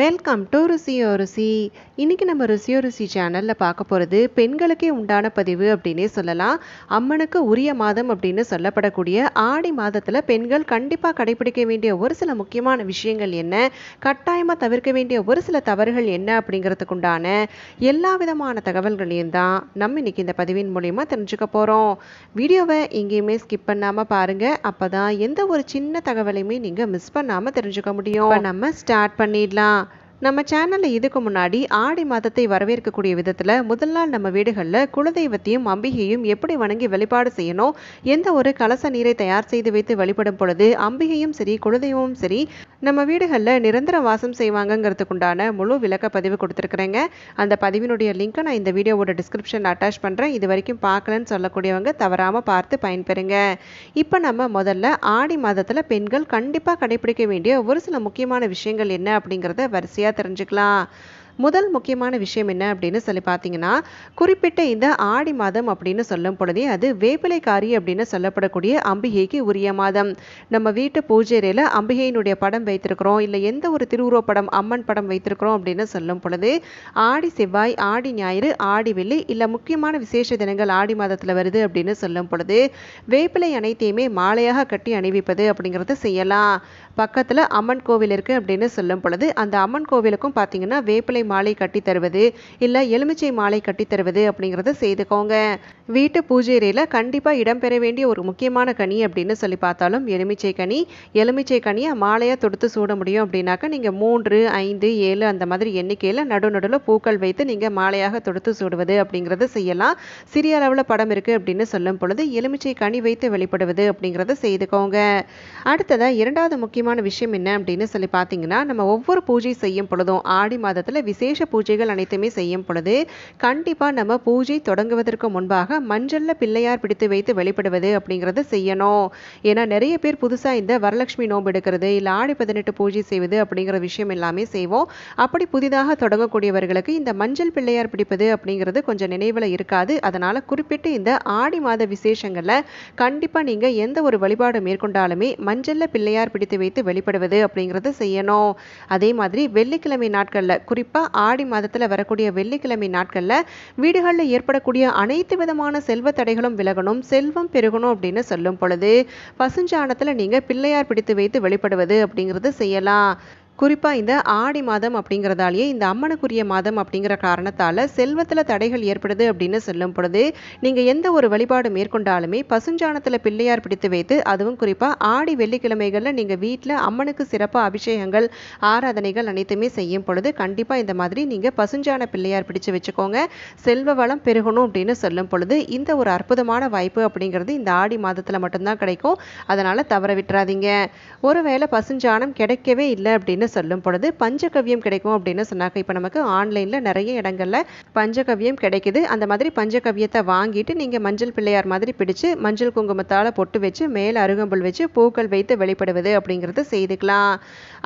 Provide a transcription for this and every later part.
Welcome to ருசியோ ருசி இன்றைக்கி நம்ம ருசியோ ருசி சேனலில் பார்க்க போகிறது பெண்களுக்கே உண்டான பதிவு அப்படின்னே சொல்லலாம். அம்மனுக்கு உரிய மாதம் அப்படின்னு சொல்லப்படக்கூடிய ஆடி மாதத்தில் பெண்கள் கண்டிப்பாக கடைபிடிக்க வேண்டிய ஒரு சில முக்கியமான விஷயங்கள் என்ன? கட்டாயமாக தவிர்க்க வேண்டிய ஒரு சில தவறுகள் என்ன அப்படிங்கிறதுக்கு உண்டான எல்லா விதமான தகவல்களையும் தான் நம்ம இன்னைக்கு இந்த பதிவின் மூலயமா தெரிஞ்சுக்க போகிறோம் வீடியோவை எங்கேயுமே ஸ்கிப் பண்ணாமல் பாருங்கள் அப்போ தான் எந்த ஒரு சின்ன தகவலையுமே நீங்கள் மிஸ் பண்ணாமல் தெரிஞ்சுக்க முடியும். நம்ம ஸ்டார்ட் பண்ணிடலாம். நம்ம சேனலில் இதுக்கு முன்னாடி ஆடி மாதத்தை வரவேற்கக்கூடிய விதத்தில் முதல் நாள் நம்ம வீடுகளில் குலதெய்வத்தையும் அம்பிகையும் எப்படி வணங்கி வழிபாடு செய்யணும் எந்த ஒரு கலச நீரை தயார் செய்து வைத்து வழிபடும் பொழுது அம்பிகையும் சரி குலதெய்வமும் சரி நம்ம வீடுகளில் நிரந்தர வாசம் செய்வாங்கங்கிறதுக்குண்டான முழு விளக்க பதிவு கொடுத்துருக்குறேங்க. அந்த பதிவினுடைய லிங்க்கை நான் இந்த வீடியோவோட டிஸ்கிரிப்ஷன் அட்டாச் பண்ணுறேன் இது வரைக்கும் பார்க்கலன்னு சொல்லக்கூடியவங்க தவறாமல் பார்த்து பயன்பெறுங்க. இப்போ நம்ம முதல்ல ஆடி மாதத்தில் பெண்கள் கண்டிப்பாக கடைபிடிக்க வேண்டிய ஒரு சில முக்கியமான விஷயங்கள் என்ன அப்படிங்கிறத வரிசையாக தெரிஞ்சுக்கலாம். முதல் முக்கியமான விஷயம் என்ன அப்படின்னு சொல்லி பார்த்தீங்கன்னா குறிப்பிட்ட இந்த ஆடி மாதம் அப்படின்னு சொல்லும் பொழுதே அது வேப்பிலைக்காரி அப்படின்னு சொல்லப்படக்கூடிய அம்பிகைக்கு உரிய மாதம். நம்ம வீட்டு பூஜைறையில் அம்பிகையினுடைய படம் வைத்திருக்கிறோம். இல்லை எந்த ஒரு திருவுருவ படம் அம்மன் படம் வைத்திருக்கிறோம் அப்படின்னு சொல்லும் பொழுது ஆடி செவ்வாய் ஆடி ஞாயிறு ஆடி வெள்ளி இல்லை முக்கியமான விசேஷ தினங்கள் ஆடி மாதத்தில் வருது அப்படின்னு சொல்லும் பொழுது வேப்பிலை அனைத்தையுமே மாலையாக கட்டி அணிவிப்பது அப்படிங்கிறத செய்யலாம். பக்கத்தில் அம்மன் கோவில் இருக்குது அப்படின்னு சொல்லும் பொழுது அந்த அம்மன் கோவிலுக்கும் பார்த்தீங்கன்னா வேப்பிலை மாலை கட்டி தருவது இல்லை எலுமிச்சை மாலை கட்டி தருவது அப்படிங்கிறத செய்துக்கோங்க. வீட்டு பூஜைறையில் கண்டிப்பாக இடம்பெற வேண்டிய ஒரு முக்கியமான கனி அப்படின்னு சொல்லி பார்த்தாலும் எலுமிச்சை கனி எலுமிச்சை கனியை மாலையாக தொடுத்து சூட முடியும் அப்படின்னாக்கா நீங்கள் மூன்று ஐந்து ஏழு அந்த மாதிரி எண்ணிக்கையில் நடு நடுவில் பூக்கள் வைத்து நீங்கள் மாலையாக தொடுத்து சூடுவது அப்படிங்கிறத செய்யலாம். சிறிய அளவில் படம் இருக்குது அப்படின்னு சொல்லும் பொழுது எலுமிச்சை கனி வைத்து வெளிப்படுவது அப்படிங்கிறத செய்துக்கோங்க. அடுத்ததாக இரண்டாவது முக்கியமான விஷயம் என்ன அப்படின்னு சொல்லி பார்த்தீங்கன்னா நம்ம ஒவ்வொரு பூஜை செய்யும் பொழுதும் ஆடி மாதத்தில் விசேஷ பூஜைகள் அனைத்துமே செய்யும் பொழுது கண்டிப்பாக நம்ம பூஜை தொடங்குவதற்கு முன்பாக மஞ்சளில் பிள்ளையார் பிடித்து வைத்து வெளிப்படுவது அப்படிங்கிறத செய்யணும். ஏன்னா நிறைய பேர் புதுசாக இந்த வரலட்சுமி நோன்பு எடுக்கிறது இல்லை ஆடி பதினெட்டு பூஜை செய்வது அப்படிங்கிற விஷயம் எல்லாமே செய்வோம். அப்படி புதிதாக தொடங்கக்கூடியவர்களுக்கு இந்த மஞ்சள் பிள்ளையார் பிடிப்பது அப்படிங்கிறது கொஞ்சம் நினைவில் இருக்காது. அதனால் குறிப்பிட்டு இந்த ஆடி மாத விசேஷங்களில் கண்டிப்பாக நீங்கள் எந்த ஒரு வழிபாடு மேற்கொண்டாலுமே மஞ்சளில் பிள்ளையார் பிடித்து வைத்து வெளிப்படுவது அப்படிங்கிறத செய்யணும். அதே மாதிரி வெள்ளிக்கிழமை நாட்களில் குறிப்பாக ஆடி மாதத்தில் வரக்கூடிய வெள்ளிக்கிழமை நாட்களில் வீடுகளில் ஏற்படக்கூடிய அனைத்து விதமான செல்வ தடைகளும் விலகணும் செல்வம் பெருகணும் அப்படின்னு சொல்லும் பொழுது பசுஞ்சாணத்தில் நீங்கள் பிள்ளையார் பிடித்து வைத்து வெளிப்படுவது அப்படிங்கிறது செய்யலாம். குறிப்பாக இந்த ஆடி மாதம் அப்படிங்கிறதாலேயே இந்த அம்மனுக்குரிய மாதம் அப்படிங்கிற காரணத்தால் செல்வத்தில் தடைகள் ஏற்படுது அப்படின்னு சொல்லும் பொழுது நீங்கள் எந்த ஒரு வழிபாடு மேற்கொண்டாலுமே பசுஞ்சாணத்தில் பிள்ளையார் பிடித்து வைத்து அதுவும் குறிப்பாக ஆடி வெள்ளிக்கிழமைகளில் நீங்கள் வீட்டில் அம்மனுக்கு சிறப்பாக அபிஷேகங்கள் ஆராதனைகள் அனைத்துமே செய்யும் பொழுது கண்டிப்பாக இந்த மாதிரி நீங்கள் பசுஞ்சாண பிள்ளையார் பிடிச்சு வச்சுக்கோங்க. செல்வ வளம் பெருகணும் அப்படின்னு சொல்லும் பொழுது இந்த ஒரு அற்புதமான வாய்ப்பு அப்படிங்கிறது இந்த ஆடி மாதத்தில் மட்டும்தான் கிடைக்கும். அதனால் தவற விட்டுறாதீங்க. ஒருவேளை பசுஞ்சாணம் கிடைக்கவே இல்லை அப்படின்னு சொல்லும் பொழுது பஞ்சகவ்யம் கிடைக்கும் அப்படின்னு சொன்னாக்க இப்போ நமக்கு ஆன்லைனில் நிறைய இடங்களில் பஞ்சகவ்யம் கிடைக்குது. அந்த மாதிரி பஞ்சகவ்யத்தை வாங்கிட்டு நீங்கள் மஞ்சள் பிள்ளையார் மாதிரி பிடிச்சு மஞ்சள் குங்குமத்தால் பொட்டு வச்சு மேலே அருகம்புல் வச்சு பூக்கள் வைத்து வெளிப்படுவது அப்படிங்கிறது செய்துக்கலாம்.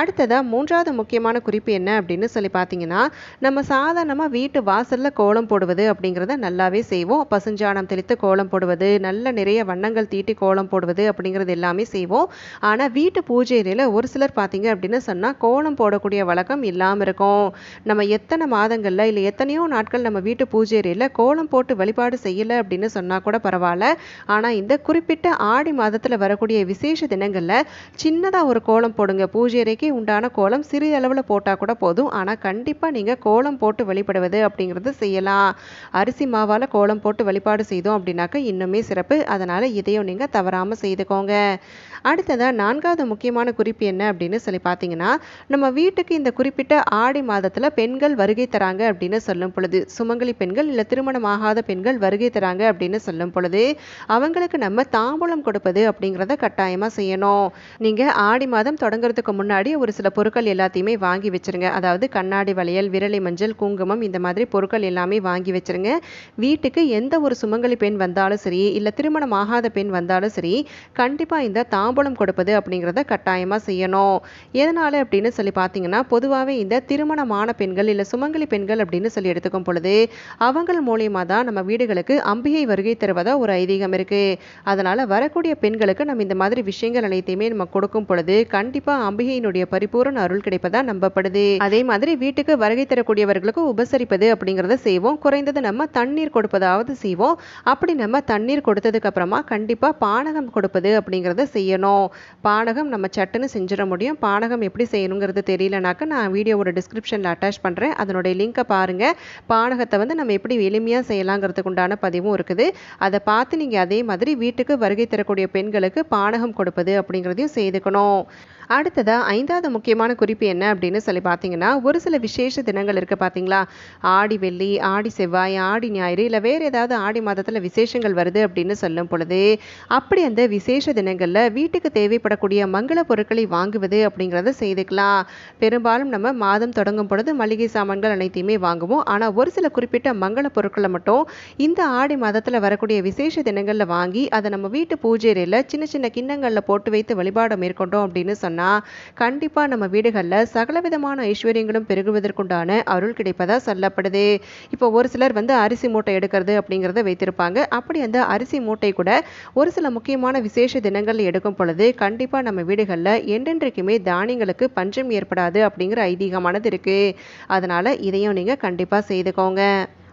அடுத்ததாக மூன்றாவது முக்கியமான குறிப்பு என்ன அப்படின்னு சொல்லி பார்த்தீங்கன்னா நம்ம சாதாரணமாக வீட்டு வாசலில் கோலம் போடுவது அப்படிங்கிறத நல்லாவே செய்வோம். பசுஞ்சாணம் தெளித்து கோலம் போடுவது நல்ல நிறைய வண்ணங்கள் தீட்டி கோலம் போடுவது அப்படிங்கிறது எல்லாமே செய்வோம். ஆனால் வீட்டு பூஜையில் ஒரு சிலர் பார்த்தீங்க அப்படின்னு சொன்னால் கோலம் போடக்கூடிய வழக்கம் இல்லாமல் இருக்கும். நம்ம எத்தனை மாதங்களில் இல்லை எத்தனையோ நாட்கள் நம்ம வீட்டு பூஜையில் கோலம் போட்டு வழிபாடு செய்யலை அப்படின்னு சொன்னால் கூட பரவாயில்ல. ஆனால் இந்த குறிப்பிட்ட ஆடி மாதத்தில் வரக்கூடிய விசேஷ தினங்களில் சின்னதாக ஒரு கோலம் போடுங்க. பூஜைறைக்கு உண்டான கோலம் சிறிய அளவில் போட்டால் கூட போதும். ஆனால் கண்டிப்பாக நீங்கள் கோலம் போட்டு வழிபடுவது அப்படிங்கிறது செய்யலாம். அரிசி மாவால் கோலம் போட்டு வழிபாடு செய்தோம் அப்படின்னாக்க இன்னுமே சிறப்பு. அதனால் இதையும் நீங்கள் தவறாமல் செய்துக்கோங்க. அடுத்ததாக நான்காவது முக்கியமான குறிப்பு என்ன அப்படின்னு சொல்லி பார்த்தீங்கன்னா நம்ம வீட்டுக்கு இந்த குறிப்பிட்ட ஆடி மாதத்தில் பெண்கள் வருகை தராங்க அப்படின்னு சொல்லும் பொழுது சுமங்கலி பெண்கள் இல்லை திருமணம் ஆகாத பெண்கள் வருகை தராங்க அப்படின்னு சொல்லும் பொழுது அவங்களுக்கு நம்ம தாம்பூலம் கொடுப்பது அப்படிங்கிறத கட்டாயமாக செய்யணும். நீங்கள் ஆடி மாதம் தொடங்குறதுக்கு முன்னாடி ஒரு சில பொருட்கள் எல்லாத்தையுமே வாங்கி வச்சுருங்க. அதாவது கண்ணாடி வளையல் விரலி மஞ்சள் குங்குமம் இந்த மாதிரி பொருட்கள் எல்லாமே வாங்கி வச்சிருங்க. வீட்டுக்கு எந்த ஒரு சுமங்கலி பெண் வந்தாலும் சரி இல்லை திருமணம் ஆகாத பெண் வந்தாலும் சரி கண்டிப்பாக இந்த தாம்பூலம் கொடுப்பது அப்படிங்கிறத கட்டாயமாக செய்யணும். எதனால் அப்படி அப்படின்னு சொல்லி பார்த்தீங்கன்னா பொதுவாகவே இந்த திருமணமான பெண்கள் இல்லை சுமங்கலி பெண்கள் அப்படின்னு சொல்லி எடுத்துக்கும் பொழுது அவங்கள் மூலியமாக தான் நம்ம வீடுகளுக்கு அம்பிகை வருகை தருவதா ஒரு ஐதீகம் இருக்குது அதனால் வரக்கூடிய பெண்களுக்கு நம்ம இந்த மாதிரி விஷயங்கள் அனைத்தையுமே நம்ம கொடுக்கும் பொழுது கண்டிப்பாக அம்பிகையினுடைய பரிபூரண அருள் கிடைப்பதா நம்பப்படுது. அதே மாதிரி வீட்டுக்கு வருகை தரக்கூடியவர்களுக்கு உபசரிப்பது அப்படிங்கிறத செய்வோம். குறைந்தது நம்ம தண்ணீர் கொடுப்பதாவது செய்வோம். அப்படி நம்ம தண்ணீர் கொடுத்ததுக்கு அப்புறமா கண்டிப்பாக பானகம் கொடுப்பது அப்படிங்கிறத செய்யணும். பானகம் நம்ம சட்டுன்னு செஞ்சிட முடியும். பானகம் எப்படி செய்யணும் வேணுங்கிறது தெரியலனாக்க நான் வீடியோவோட டிஸ்கிரிப்ஷனில் அட்டாச் பண்ணுறேன் அதனுடைய லிங்க்கை பாருங்கள் பானகத்தை வந்து நம்ம எப்படி எளிமையாக செய்யலாங்கிறதுக்கு உண்டான பதிவும் இருக்குது. அதை பார்த்து நீங்கள் அதே மாதிரி வீட்டுக்கு வருகை தரக்கூடிய பெண்களுக்கு பானகம் கொடுப்பது அப்படிங்கிறதையும் செய்துக்கணும். அடுத்ததாக ஐந்தாவது முக்கியமான குறிப்பு என்ன அப்படின்னு சொல்லி பார்த்தீங்கன்னா ஒரு சில விசேஷ தினங்கள் இருக்குது பார்த்தீங்களா? ஆடி வெள்ளி ஆடி செவ்வாய் ஆடி ஞாயிறு இல்லை வேறு ஏதாவது ஆடி மாதத்தில் விசேஷங்கள் வருது அப்படின்னு சொல்லும் பொழுது அப்படி அந்த விசேஷ தினங்களில் வீட்டுக்கு தேவைப்படக்கூடிய மங்கள பொருட்களை வாங்குவது அப்படிங்கிறத செய்துக்கலாம். பெரும்பாலும் நம்ம மாதம் தொடங்கும் பொழுது மளிகை சாமான்கள் அனைத்தையுமே வாங்குவோம். ஆனால் ஒரு சில குறிப்பிட்ட மங்கள பொருட்களை மட்டும் இந்த ஆடி மாதத்தில் வரக்கூடிய விசேஷ தினங்களில் வாங்கி அதை நம்ம வீட்டு பூஜையில் சின்ன சின்ன கிண்ணங்களில் போட்டு வைத்து வழிபாடு மேற்கொண்டோம் அப்படின்னு சொன்னால் கண்டிப்பா நம்ம வீடுகளில் சகலவிதமான ஐஸ்வர்யங்களும் பெருகுவதற்குண்டான அருள் கிடைப்பதா சொல்லப்படுது. இப்போ ஒரு சிலர் வந்து அரிசி மூட்டை எடுக்கிறது அப்படிங்கிறத வைத்திருப்பாங்க. அப்படி அந்த அரிசி மூட்டை கூட ஒரு சில முக்கியமான விசேஷ தினங்கள் எடுக்கும் பொழுது கண்டிப்பாக நம்ம வீடுகளில் என்றென்றைக்குமே தானியங்களுக்கு பஞ்சம் ஏற்படாது அப்படிங்கிற ஐதீகமானது இருக்குது அதனால் இதையும் நீங்கள் கண்டிப்பாக செய்துக்கோங்க.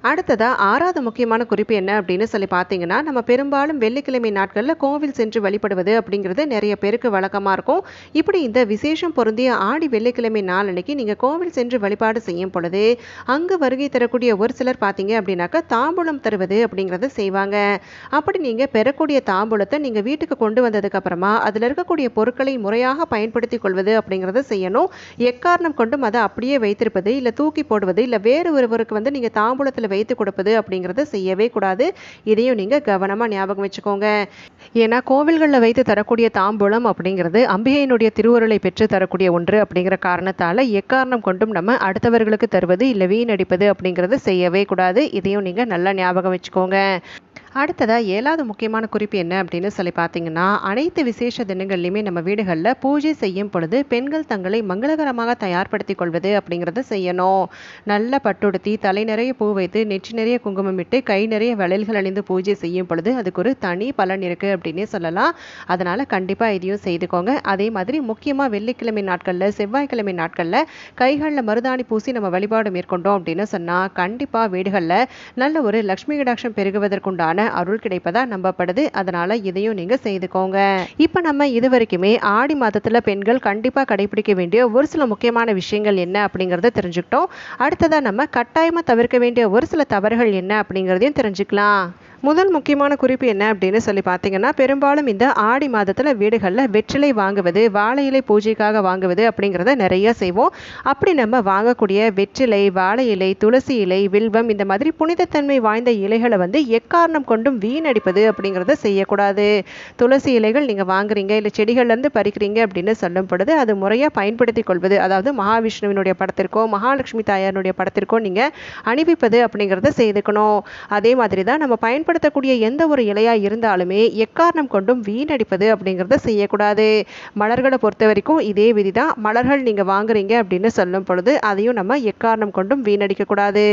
அடுத்ததா ஆறாவது முக்கியமான குறிப்பு என்ன அப்படின்னு சொல்லி பார்த்தீங்கன்னா நம்ம பெரும்பாலும் வெள்ளிக்கிழமை நாட்களில் கோவில் சென்று வழிபடுவது அப்படிங்கிறது நிறைய பேருக்கு வழக்கமாக இருக்கும். இப்படி இந்த விசேஷம் பொருந்திய ஆடி வெள்ளிக்கிழமை நாள் அன்னைக்கு நீங்கள் கோவில் சென்று வழிபாடு செய்யும் பொழுது அங்கு வருகை தரக்கூடிய ஒரு சிலர் பார்த்தீங்க அப்படின்னாக்கா தாம்பூலம் தருவது அப்படிங்கிறத செய்வாங்க. அப்படி நீங்கள் பெறக்கூடிய தாம்பூலத்தை நீங்கள் வீட்டுக்கு கொண்டு வந்ததுக்கப்புறமா அதில் இருக்கக்கூடிய பொருட்களை முறையாக பயன்படுத்தி கொள்வது அப்படிங்கிறத செய்யணும். எக்காரணம் கொண்டும் அதை அப்படியே வைத்திருப்பது இல்லை தூக்கி போடுவது இல்லை வேறு ஒருவருக்கு வந்து நீங்கள் தாம்பூலத்தில் வைத்து கொடுப்பது அப்படிங்கிறத செய்யவே கூடாது. இதையும் நீங்கள் கவனமாக ஞாபகம் வச்சுக்கோங்க. ஏன்னா கோவில்களில் வைத்து தரக்கூடிய தாம்பூலம் அப்படிங்கிறது அம்பிகையினுடைய திருவுருளை பெற்று தரக்கூடிய ஒன்று அப்படிங்கிற காரணத்தால் எக்காரணம் கொண்டும் நம்ம அடுத்தவர்களுக்கு தருவது இல்லை வீணடிப்பது அப்படிங்கிறத செய்யவே கூடாது. இதையும் நீங்கள் நல்லா ஞாபகம் வச்சுக்கோங்க. அடுத்ததாக ஏழாவது முக்கியமான குறிப்பு என்ன அப்படின்னு சொல்லி பார்த்தீங்கன்னா அனைத்து விசேஷ தினங்கள்லையுமே நம்ம வீடுகளில் பூஜை செய்யும் பொழுது பெண்கள் தங்களை மங்களகரமாக தயார்படுத்திக் கொள்வது அப்படிங்கிறத செய்யணும். நல்ல பட்டுடுத்தி தலை நிறைய பூ வைத்து நெற்றி நிறைய குங்குமம் இட்டு கை நிறைய வளையல்கள் அணிந்து பூஜை செய்யும் பொழுது அதுக்கு ஒரு தனி பலன் இருக்குது அப்படின்னே சொல்லலாம். அதனால் கண்டிப்பாக இதையும் செய்துக்கோங்க. அதே மாதிரி முக்கியமாக வெள்ளிக்கிழமை நாட்களில் செவ்வாய்க்கிழமை நாட்களில் கைகளில் மருதாணி பூசி நம்ம வழிபாடு மேற்கொண்டோம் அப்படின்னு சொன்னால் கண்டிப்பாக வீடுகளில் நல்ல ஒரு லக்ஷ்மி கடாட்சம் பெருகுவதற்குண்டான அருள் கிடைப்பதா நம்பப்படுது. அதனால இதையும் நீங்க செய்துக்கோங்க. இப்போ நம்ம இது வரைக்குமே ஆடி மாதத்துல பெண்கள் கண்டிப்பா கடைபிடிக்க வேண்டிய ஒரு சில முக்கியமான விஷயங்கள் என்ன அப்படிங்கறத தெரிஞ்சுக்கிட்டோம். அடுத்ததா நம்ம கட்டாயமா தவிர்க்க வேண்டிய ஒரு சில தவறுகள் என்ன அப்படிங்கிறதையும் தெரிஞ்சுக்கலாம். முதல் முக்கியமான குறிப்பு என்ன அப்படின்னு சொல்லி பார்த்தீங்கன்னா பெரும்பாலும் இந்த ஆடி மாதத்தில் வீடுகளில் வெற்றிலை வாங்குவது வாழை இலை பூஜைக்காக வாங்குவது அப்படிங்கிறத நிறைய செய்வோம். அப்படி நம்ம வாங்கக்கூடிய வெற்றிலை வாழை இலை துளசி இலை வில்வம் இந்த மாதிரி புனிதத்தன்மை வாய்ந்த இலைகளை வந்து எக்காரணம் கொண்டும் வீணடிப்பது அப்படிங்கிறத செய்யக்கூடாது. துளசி இலைகள் நீங்கள் வாங்குறீங்க இல்லை செடிகள்லேருந்து பறிக்கிறீங்க அப்படின்னு சொல்லும் பொழுது அது முறையாக பயன்படுத்தி கொள்வது அதாவது மகாவிஷ்ணுவினுடைய படத்திற்கோ மகாலட்சுமி தாயாருடைய படத்திற்கோ நீங்கள் அணிவிப்பது அப்படிங்கிறத செய்துக்கணும். அதே மாதிரி தான் நம்ம பயன்படுத்தக்கூடிய எந்த ஒரு இலையாக இருந்தாலுமே எக்காரணம் கொண்டும் வீணடிப்பது அப்படிங்கிறத செய்யக்கூடாது. மலர்களை பொறுத்த வரைக்கும் இதே விதி தான் மலர்கள் நீங்கள் வாங்குறீங்க அப்படின்னு சொல்லும் பொழுது அதையும் நம்ம எக்காரணம் கொண்டும் வீணடிக்கக்கூடாது.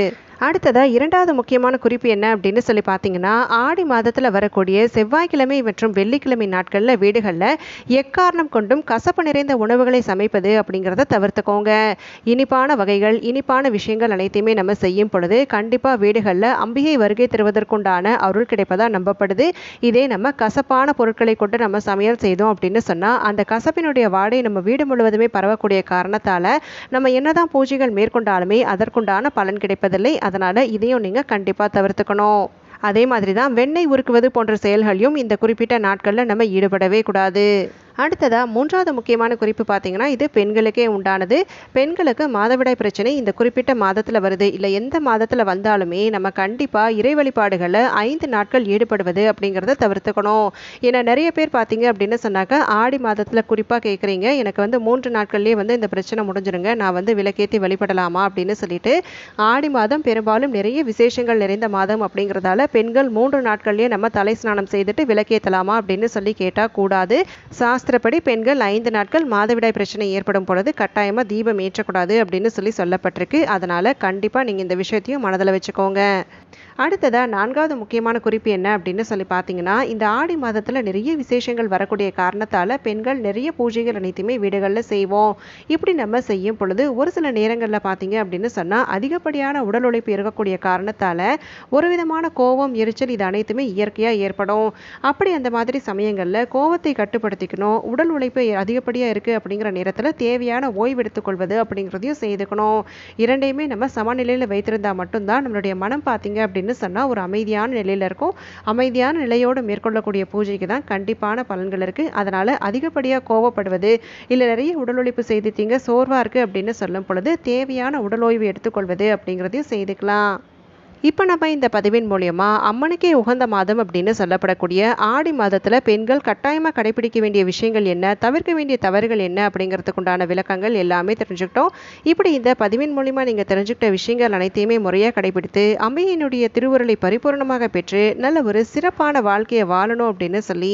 அடுத்ததாக இரண்டாவது முக்கியமான குறிப்பு என்ன அப்படின்னு சொல்லி பார்த்தீங்கன்னா ஆடி மாதத்தில் வரக்கூடிய செவ்வாய்க்கிழமை மற்றும் வெள்ளிக்கிழமை நாட்களில் வீடுகளில் எக்காரணம் கொண்டும் கசப்பு நிறைந்த உணவுகளை சமைப்பது அப்படிங்கிறத தவிர்த்துக்கோங்க. இனிப்பான வகைகள் இனிப்பான விஷயங்கள் அனைத்தையுமே நம்ம செய்யும் பொழுது கண்டிப்பாக வீடுகளில் அம்பிகை வருகை தருவதற்குண்டான அருள் கிடைப்பதாக நம்பப்படுது. இதே நம்ம கசப்பான பொருட்களை கொண்டு நம்ம சமையல் செய்தோம் அப்படின்னு சொன்னால் அந்த கசப்பினுடைய வாடை நம்ம வீடு முழுவதுமே பரவக்கூடிய காரணத்தால் நம்ம என்னதான் பூஜைகள் மேற்கொண்டாலுமே அதற்குண்டான பலன் கிடைப்பதில்லை. அதனால் இதையும் நீங்கள் கண்டிப்பாக தவிர்த்துக்கணும். அதே மாதிரி தான் வெண்ணெய் உருக்குவது போன்ற செயல்களையும் இந்த குறிப்பிட்ட நாட்களில் நம்ம ஈடுபடவே கூடாது. அடுத்ததாக மூன்றாவது முக்கியமான குறிப்பு பார்த்தீங்கன்னா இது பெண்களுக்கே உண்டானது. பெண்களுக்கு மாதவிடாய் பிரச்சனை இந்த குறிப்பிட்ட மாதத்தில் வருது. இல்லை எந்த மாதத்தில் வந்தாலுமே நம்ம கண்டிப்பாக இறை வழிபாடுகளை ஐந்து நாட்கள் ஈடுபடுவது அப்படிங்கிறத தவிர்த்துக்கணும். ஏன்னா நிறைய பேர் பார்த்தீங்க அப்படின்னு சொன்னாக்கா ஆடி மாதத்தில் குறிப்பாக கேட்குறீங்க எனக்கு வந்து மூன்று நாட்கள்லேயே வந்து இந்த பிரச்சனை முடிஞ்சிருங்க. நான் வந்து விளக்கேற்றி வழிபடலாமா அப்படின்னு சொல்லிட்டு ஆடி மாதம் பெரும்பாலும் நிறைய விசேஷங்கள் நிறைந்த மாதம் அப்படிங்கிறதால பெண்கள் மூன்று நாட்கள்லேயே நம்ம தலை ஸ்நானம் செய்துட்டு விளக்கேற்றலாமா அப்படின்னு சொல்லி கேட்டால் கூடாது. சாஸ்திரப்படி பெண்கள் ஐந்து நாட்கள் மாதவிடாய் பிரச்சனை ஏற்படும் பொழுது கட்டாயமாக தீபம் ஏற்றக்கூடாது அப்படின்னு சொல்லி சொல்லப்பட்டிருக்கு. அதனால் கண்டிப்பாக நீங்கள் இந்த விஷயத்தையும் மனதில் வச்சுக்கோங்க. அடுத்ததாக நான்காவது முக்கியமான குறிப்பு என்ன அப்படின்னு சொல்லி பார்த்தீங்கன்னா இந்த ஆடி மாதத்தில் நிறைய விசேஷங்கள் வரக்கூடிய காரணத்தால் பெண்கள் நிறைய பூஜைகள் அனைத்துமே வீடுகளில் செய்வோம். இப்படி நம்ம செய்யும் பொழுது ஒரு சில நேரங்களில் பார்த்தீங்க அப்படின்னு சொன்னால் அதிகப்படியான உடல் உழைப்பு இருக்கக்கூடிய காரணத்தால் ஒரு விதமான கோபம் எரிச்சல் இது அனைத்துமே இயற்கையாக ஏற்படும். அப்படி அந்த மாதிரி சமயங்களில் கோபத்தை கட்டுப்படுத்திக்கணும் உடல் உழைப்பு அதிகப்படியாக இருக்குது அப்படிங்கிற நேரத்தில் தேவையான ஓய்வு எடுத்துக்கொள்வது அப்படிங்கிறதையும் செய்துக்கணும். இரண்டையுமே நம்ம சமநிலையில் வைத்திருந்தால் மட்டும்தான் நம்மளுடைய மனம் பார்த்தீங்க அப்படின்னு சொன்னால் ஒரு அமைதியான நிலையில் இருக்கும். அமைதியான நிலையோடு மேற்கொள்ளக்கூடிய பூஜைக்கு தான் கண்டிப்பான பலன்கள் இருக்குது அதனால் அதிகப்படியாக கோவப்படுவது இல்லை நிறைய உடல் உழைப்பு செய்துட்டீங்க சோர்வாக இருக்குது அப்படின்னு சொல்லும் பொழுது தேவையான உடல் ஓய்வு எடுத்துக்கொள்வது அப்படிங்கிறதையும் செய்துக்கலாம். இப்போ நம்ம இந்த பதிவின் மூலயமா அம்மனுக்கே உகந்த மாதம் அப்படின்னு சொல்லப்படக்கூடிய ஆடி மாதத்தில் பெண்கள் கட்டாயமாக கடைபிடிக்க வேண்டிய விஷயங்கள் என்ன தவிர்க்க வேண்டிய தவறுகள் என்ன அப்படிங்கிறதுக்குண்டான விளக்கங்கள் எல்லாமே தெரிஞ்சுக்கிட்டோம். இப்படி இந்த பதிவின் மூலிமா நீங்கள் தெரிஞ்சுக்கிட்ட விஷயங்கள் அனைத்தையுமே முறையாக கடைபிடித்து அம்மையினுடைய திருவுருளை பரிபூர்ணமாக பெற்று நல்ல ஒரு சிறப்பான வாழ்க்கையை வாழணும் அப்படின்னு சொல்லி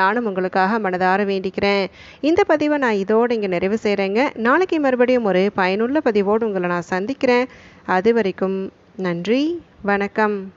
நானும் உங்களுக்காக மனதார வேண்டிக்கிறேன். இந்த பதிவை நான் இதோடு இங்கே நிறைவு செய்கிறேங்க நாளைக்கு மறுபடியும் ஒரு பயனுள்ள பதிவோடு உங்களை நான் சந்திக்கிறேன். அது வரைக்கும் நன்றி வணக்கம்.